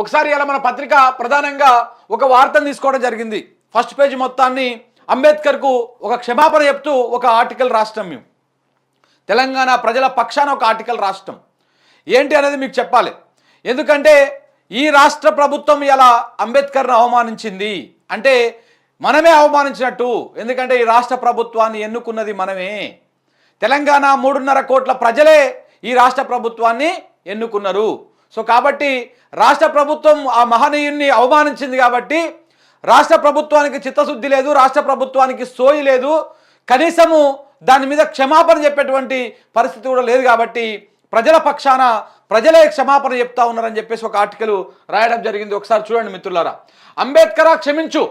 ఒకసారి ఇలా మన పత్రిక ప్రధానంగా ఒక వార్తను తీసుకోవడం జరిగింది. ఫస్ట్ పేజ్ మొత్తాన్ని అంబేద్కర్కు ఒక క్షమాపణ చెప్తూ ఒక ఆర్టికల్ రాష్ట్రం మేము. తెలంగాణ ప్రజల పక్షాన ఒక ఆర్టికల్ రాష్ట్రం. ఏంటి అనేది మీకు చెప్పాలి. ఎందుకంటే ఈ రాష్ట్ర ప్రభుత్వం ఇలా అంబేద్కర్ను అవమానించింది. అంటే మనమే అవమానించినట్టు. ఎందుకంటే ఈ రాష్ట్ర ప్రభుత్వాన్ని ఎన్నుకున్నది మనమే. తెలంగాణ మూడున్నర కోట్ల ప్రజలే ఈ రాష్ట్ర ప్రభుత్వాన్ని ఎన్నుకున్నారు. సో కాబట్టి రాష్ట్ర ప్రభుత్వం ఆ మహనీయుణ్ణి అవమానించింది కాబట్టి రాష్ట్ర ప్రభుత్వానికి చిత్తశుద్ధి లేదు రాష్ట్ర ప్రభుత్వానికి సోయి లేదు. కనీసము దాని మీద క్షమాపణ చెప్పేటువంటి పరిస్థితి కూడా లేదు కాబట్టి ప్రజల పక్షాన ప్రజలే క్షమాపణ చెప్తా ఉన్నారని చెప్పేసి ఒక ఆర్టికల్ రాయడం జరిగింది. ఒకసారి చూడండి మిత్రులారా. అంబేద్కరా క్షమించు.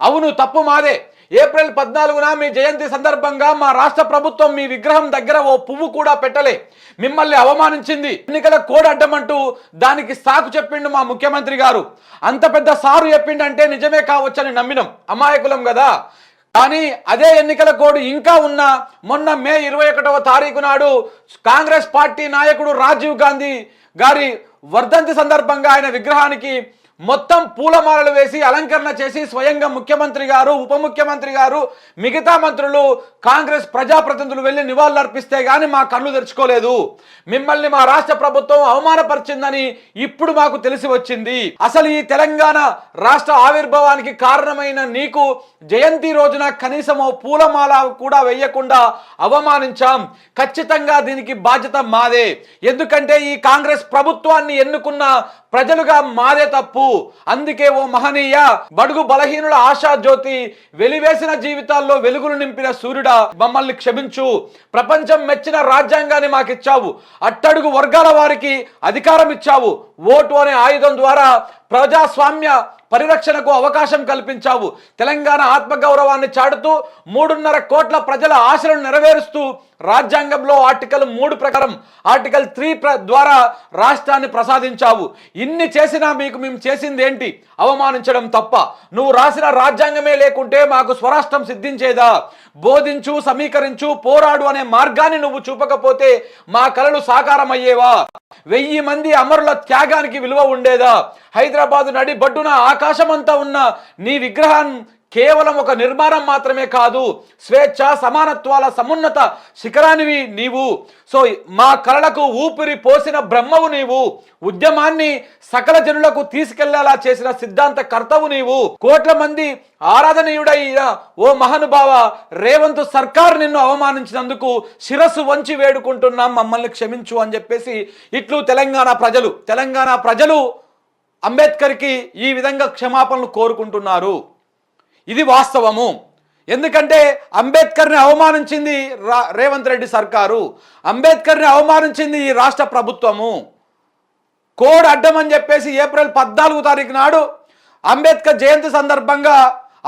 అవును తప్పు మాదే. ఏప్రిల్ పద్నాలుగున మీ జయంతి సందర్భంగా మా రాష్ట్ర ప్రభుత్వం మీ విగ్రహం దగ్గర ఓ పువ్వు కూడా పెట్టలే. మిమ్మల్ని అవమానించింది. ఎన్నికల కోడ్ అడ్డమంటూ దానికి సాకు చెప్పిండు మా ముఖ్యమంత్రి గారు. అంత పెద్ద సారు చెప్పిండంటే నిజమే కావచ్చని నమ్మినం. అమాయకులం కదా కానీ అదే ఎన్నికల కోడ్ ఇంకా ఉన్న మొన్న మే ఇరవై ఒకటవ తారీఖు నాడు కాంగ్రెస్ పార్టీ నాయకుడు రాజీవ్ గాంధీ గారి వర్ధంతి సందర్భంగా ఆయన విగ్రహానికి మొత్తం పూలమాలలు వేసి అలంకరణ చేసి స్వయంగా ముఖ్యమంత్రి గారు ఉప ముఖ్యమంత్రి గారు మిగతా మంత్రులు కాంగ్రెస్ ప్రజాప్రతినిధులు వెళ్ళి నివాళులు అర్పిస్తే గానీ మా కళ్ళు తెరుచుకోలేదు. మిమ్మల్ని మా రాష్ట్ర ప్రభుత్వం అవమానపరిచిందని ఇప్పుడు మాకు తెలిసి వచ్చింది. అసలు ఈ తెలంగాణ రాష్ట్ర ఆవిర్భావానికి కారణమైన నీకు జయంతి రోజున కనీసం పూలమాల కూడా వేయకుండా అవమానించాం. ఖచ్చితంగా దీనికి బాధ్యత మాదే. ఎందుకంటే ఈ కాంగ్రెస్ ప్రభుత్వాన్ని ఎన్నుకున్న ప్రజలుగా మాదే తప్పు. అందుకే ఓ మహనీయ బడుగు బలహీనుల ఆశా జ్యోతి వెలివేసిన జీవితాల్లో వెలుగులు నింపిన సూర్యుడా మమ్మల్ని క్షమించు. ప్రపంచం మెచ్చిన రాజ్యాంగాన్ని మాకిచ్చావు. అట్టడుగు వర్గాల వారికి అధికారం ఇచ్చావు ఓటు అనే ఆయుధం ద్వారా ప్రజాస్వామ్య పరిరక్షణకు అవకాశం కల్పించావు. తెలంగాణ ఆత్మగౌరవాన్ని చాటుతూ మూడున్నర కోట్ల ప్రజల ఆశలను నెరవేరుస్తూ రాజ్యాంగంలో ఆర్టికల్ మూడు ప్రకారం ఆర్టికల్ త్రీ ద్వారా రాష్ట్రాన్ని ప్రసాదించావు. ఇన్ని చేసినా మీకు మేము చేసింది ఏంటి అవమానించడం తప్ప. నువ్వు రాసిన రాజ్యాంగమే లేకుంటే మాకు స్వరాష్ట్రం సిద్ధించేదా? బోధించు సమీకరించు పోరాడు అనే మార్గాన్ని నువ్వు చూపకపోతే మా కలలు సాకారం అయ్యేవా వెయ్యి మంది అమరుల త్యాగానికి విలువ ఉండేదా? హైదరాబాదు నడి బడ్డున ఆకాశమంతా ఉన్న నీ విగ్రహం కేవలం ఒక నిర్మాణం మాత్రమే కాదు స్వేచ్ఛ సమానత్వాల సమున్నత శిఖరానివి నీవు. సో మా కళలకు ఊపిరి పోసిన బ్రహ్మవు నీవు. ఉద్యమాన్ని సకల జనులకు తీసుకెళ్ళేలా చేసిన సిద్ధాంత కర్తవు నీవు. కోట్ల మంది ఆరాధనీయుడైన ఓ మహానుభావ రేవంత్ సర్కార్ నిన్ను అవమానించినందుకు శిరస్సు వంచి వేడుకుంటున్నాం మమ్మల్ని క్షమించు అని చెప్పేసి ఇట్లు తెలంగాణ ప్రజలు తెలంగాణ ప్రజలు అంబేద్కర్కి ఈ విధంగా క్షమాపణలు కోరుకుంటున్నారు. ఇది వాస్తవము. ఎందుకంటే అంబేద్కర్ని అవమానించింది రా రేవంత్ రెడ్డి సర్కారు. అంబేద్కర్ని అవమానించింది ఈ రాష్ట్ర ప్రభుత్వము. కోడ్ అడ్డమని చెప్పేసి ఏప్రిల్ పద్నాలుగు తారీఖు నాడు అంబేద్కర్ జయంతి సందర్భంగా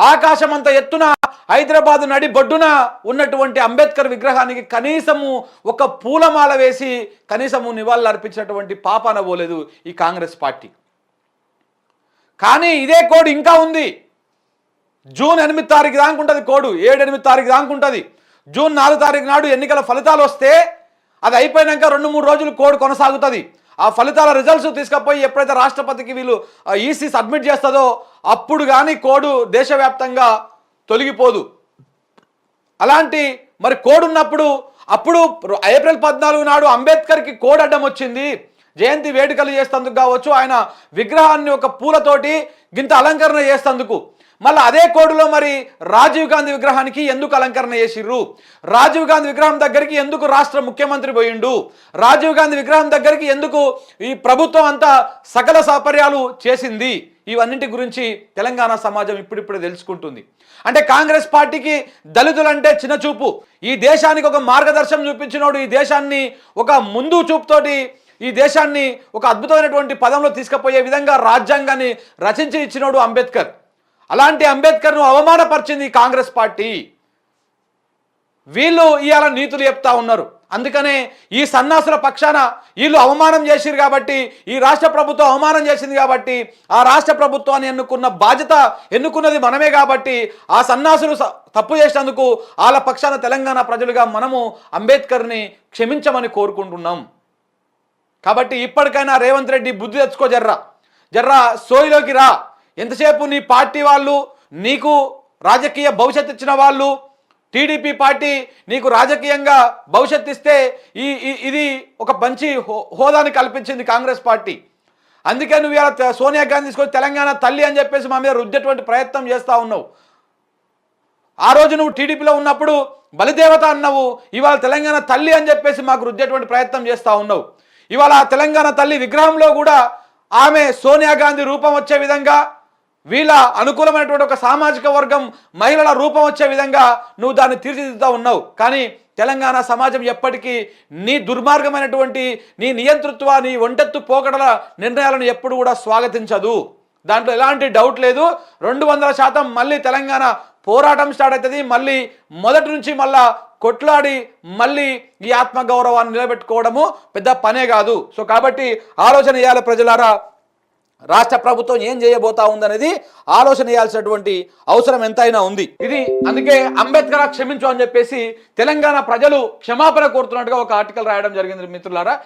ఆకాశం అంత ఎత్తున హైదరాబాద్ నడి బొడ్డున ఉన్నటువంటి అంబేద్కర్ విగ్రహానికి కనీసము ఒక పూలమాల వేసి కనీసము నివాళులు అర్పించినటువంటి పాపాన పోలేదు ఈ కాంగ్రెస్ పార్టీ. కానీ ఇదే కోడ్ ఇంకా ఉంది. జూన్ ఎనిమిది తారీఖు దాకా ఉంటుంది కోడు ఏడు ఎనిమిది తారీఖు దాకా ఉంటుంది. జూన్ నాలుగు తారీఖు నాడు ఎన్నికల ఫలితాలు వస్తే అది అయిపోయినాక రెండు మూడు రోజులు కోడ్ కొనసాగుతుంది. ఆ ఫలితాల రిజల్ట్స్ తీసుకపోయి ఎప్పుడైతే రాష్ట్రపతికి వీళ్ళు ఈసీ సబ్మిట్ చేస్తుందో అప్పుడు కానీ కోడు దేశవ్యాప్తంగా తొలగిపోదు. అలాంటి మరి కోడ్ ఉన్నప్పుడు అప్పుడు ఏప్రిల్ పద్నాలుగు నాడు అంబేద్కర్కి కోడ్ అడ్డం వచ్చింది. జయంతి వేడుకలు చేస్తందుకు కావచ్చు ఆయన విగ్రహాన్ని ఒక పూలతోటి గింత అలంకరణ చేస్తందుకు. మళ్ళీ అదే కోడులో మరి రాజీవ్ గాంధీ విగ్రహానికి ఎందుకు అలంకరణ చేసిర్రు? రాజీవ్ గాంధీ విగ్రహం దగ్గరికి ఎందుకు రాష్ట్ర ముఖ్యమంత్రి పోయిండు? రాజీవ్ గాంధీ విగ్రహం దగ్గరికి ఎందుకు ఈ ప్రభుత్వం అంతా సకల సౌకర్యాలు చేసింది? ఇవన్నింటి గురించి తెలంగాణ సమాజం ఇప్పుడిప్పుడే తెలుసుకుంటుంది. అంటే కాంగ్రెస్ పార్టీకి దళితులంటే చిన్నచూపు. ఈ దేశానికి ఒక మార్గదర్శనం చూపించినోడు ఈ దేశాన్ని ఒక ముందు చూపుతోటి ఈ దేశాన్ని ఒక అద్భుతమైనటువంటి పదంలో తీసుకుపోయే విధంగా రాజ్యాంగాన్ని రచించి ఇచ్చినోడు అంబేద్కర్. అలాంటి అంబేద్కర్ను అవమానపరిచింది కాంగ్రెస్ పార్టీ. వీళ్ళు ఇవాళ నీతులు చెప్తా ఉన్నారు. అందుకనే ఈ సన్నాసుల పక్షాన వీళ్ళు అవమానం చేసిరు కాబట్టి ఈ రాష్ట్ర ప్రభుత్వం అవమానం చేసింది కాబట్టి ఆ రాష్ట్ర ప్రభుత్వాన్ని ఎన్నుకున్న బాధ్యత ఎన్నుకున్నది మనమే కాబట్టి ఆ సన్నాసులు తప్పు చేసినందుకు వాళ్ళ పక్షాన తెలంగాణ ప్రజలుగా మనము అంబేద్కర్ని క్షమించమని కోరుకుంటున్నాం. కాబట్టి ఇప్పటికైనా రేవంత్ రెడ్డి బుద్ధి తెచ్చుకో జర్రా. జర్రా సోయిలోకి రా. ఎంతసేపు నీ పార్టీ వాళ్ళు నీకు రాజకీయ భవిష్యత్తు ఇచ్చిన వాళ్ళు? టీడీపీ పార్టీ నీకు రాజకీయంగా భవిష్యత్తు ఇస్తే ఈ ఇది ఒక మంచి హో- హోదాని కల్పించింది కాంగ్రెస్ పార్టీ. అందుకే నువ్వు ఇలా సోనియా గాంధీ తీసుకొని తెలంగాణ తల్లి అని చెప్పేసి మా మీద రుద్దేటువంటి ప్రయత్నం చేస్తూ ఉన్నావు. ఆ రోజు నువ్వు టీడీపీలో ఉన్నప్పుడు బలిదేవత అన్నావు ఇవాళ తెలంగాణ తల్లి అని చెప్పేసి మాకు రుద్దేటువంటి ప్రయత్నం చేస్తూ ఉన్నావు. ఇవాళ తెలంగాణ తల్లి విగ్రహంలో కూడా ఆమె సోనియా గాంధీ రూపం వచ్చే విధంగా వీళ్ళ అనుకూలమైనటువంటి ఒక సామాజిక వర్గం మహిళల రూపం వచ్చే విధంగా నువ్వు దాన్ని తీర్చిదిద్దుతూ ఉన్నావు. కానీ తెలంగాణ సమాజం ఎప్పటికీ నీ దుర్మార్గమైనటువంటి నీ నియంతృత్వ నీ ఒంటెత్తు పోకడల నిర్ణయాలను ఎప్పుడు కూడా స్వాగతించదు. దాంట్లో ఎలాంటి డౌట్ లేదు. రెండు వందల శాతం మళ్ళీ తెలంగాణ పోరాటం స్టార్ట్ అవుతుంది. మళ్ళీ మొదటి నుంచి మళ్ళా కొట్లాడి మళ్ళీ ఈ ఆత్మగౌరవాన్ని నిలబెట్టుకోవడము పెద్ద పనే కాదు. సో కాబట్టి ఆలోచన చేయాలి ప్రజలారా. రాష్ట్ర ప్రభుత్వం ఏం చేయబోతా ఉందనేది ఆలోచన చేయాల్సినటువంటి అవసరం ఎంతైనా ఉంది. ఇది అందుకే అంబేద్కర్ క్షమించు అని చెప్పేసి తెలంగాణ ప్రజలు క్షమాపణ కోరుతున్నట్టుగా ఒక ఆర్టికల్ రాయడం జరిగింది మిత్రులారా.